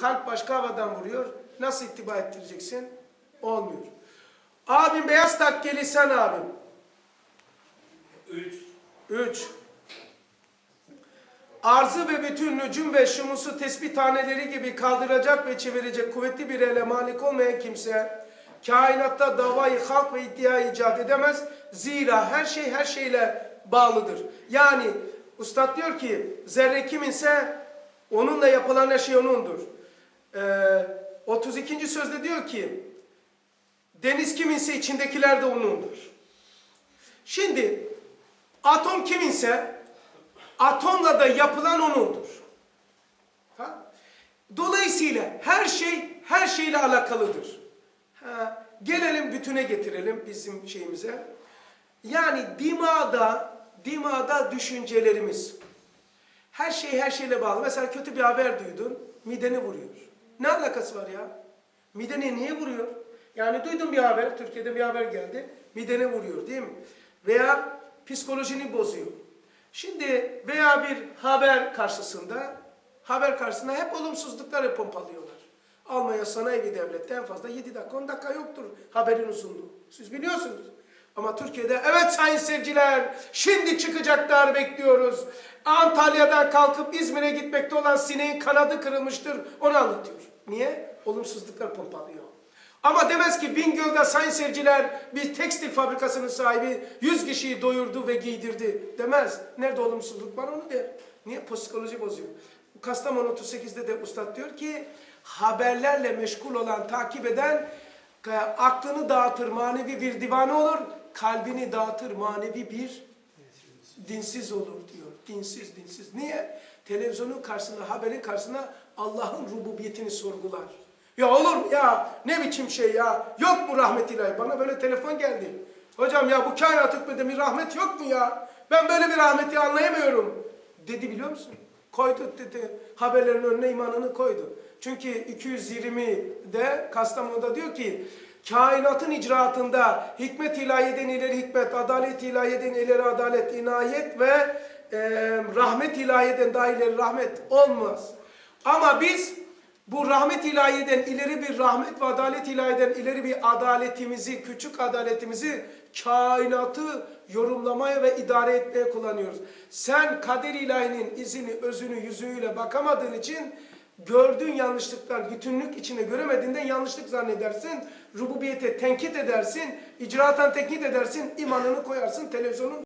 Kalp başka havadan vuruyor. Nasıl ittiba ettireceksin? Olmuyor. Abim beyaz takkeli sen abim. 3. 3. Arzı ve bütün nücum ve şumusu tespih taneleri gibi kaldıracak ve çevirecek kuvvetli bir ele malik olmayan kimse kainatta davayı halk ve iddia icat edemez. Zira her şey her şeyle bağlıdır. Yani ustad diyor ki zerre kiminse onunla yapılan her şey onundur. Ee, 32. sözde diyor ki deniz kiminse içindekiler de onundur. Şimdi atom kiminse atomla da yapılan onundur. Ha? Dolayısıyla her şey her şeyle alakalıdır. Ha, gelelim bütüne getirelim bizim şeyimize. Yani dimada, dimada düşüncelerimiz. Her şey her şeyle bağlı. Mesela kötü bir haber duydun, mideni vuruyor. Ne alakası var ya? Mideni niye vuruyor? Yani duydun bir haber, Türkiye'de bir haber geldi, midene vuruyor değil mi? Veya psikolojini bozuyor. Şimdi veya bir haber karşısında, haber karşısında hep olumsuzlukları pompalıyorlar. Almanya sanayi bir devlette en fazla 7 dakika 10 dakika yoktur haberin uzunluğu. Siz biliyorsunuz. Ama Türkiye'de evet sayın seyirciler şimdi çıkacaklar bekliyoruz. Antalya'dan kalkıp İzmir'e gitmekte olan sineğin kanadı kırılmıştır onu anlatıyor. Niye? Olumsuzluklar pompalıyor. Ama demez ki Bingöl'de sayın seyirciler bir tekstil fabrikasının sahibi 100 kişiyi doyurdu ve giydirdi demez. Nerede olumsuzluk var onu der. Niye? Psikoloji bozuyor. Kastamonu 38'de de ustad diyor ki haberlerle meşgul olan, takip eden e, aklını dağıtır manevi bir divanı olur, kalbini dağıtır manevi bir dinsiz olur diyor. Dinsiz, dinsiz. Niye? Televizyonun karşısında, haberin karşısında Allah'ın rububiyetini sorgular. Ya olur mu ya? Ne biçim şey ya? Yok mu rahmet ilahi? Bana böyle telefon geldi. Hocam ya bu kainat hükmede bir rahmet yok mu ya? Ben böyle bir rahmeti anlayamıyorum. Dedi biliyor musun? Koydu dedi. Haberlerin önüne imanını koydu. Çünkü 220'de Kastamonu'da diyor ki kainatın icraatında hikmet ilahiyeden ileri hikmet, adalet ilahiyeden ileri adalet, inayet ve e, rahmet ilahiyeden daha ileri rahmet olmaz. Ama biz bu rahmet ilahiyeden ileri bir rahmet ve adalet ilahiyeden ileri bir adaletimizi, küçük adaletimizi kainatı yorumlamaya ve idare etmeye kullanıyoruz. Sen kader ilahinin izini, özünü, yüzüğüyle bakamadığın için gördüğün yanlışlıklar bütünlük içine göremediğinden yanlışlık zannedersin. Rububiyete tenkit edersin, icraatan tenkit edersin, imanını koyarsın televizyonun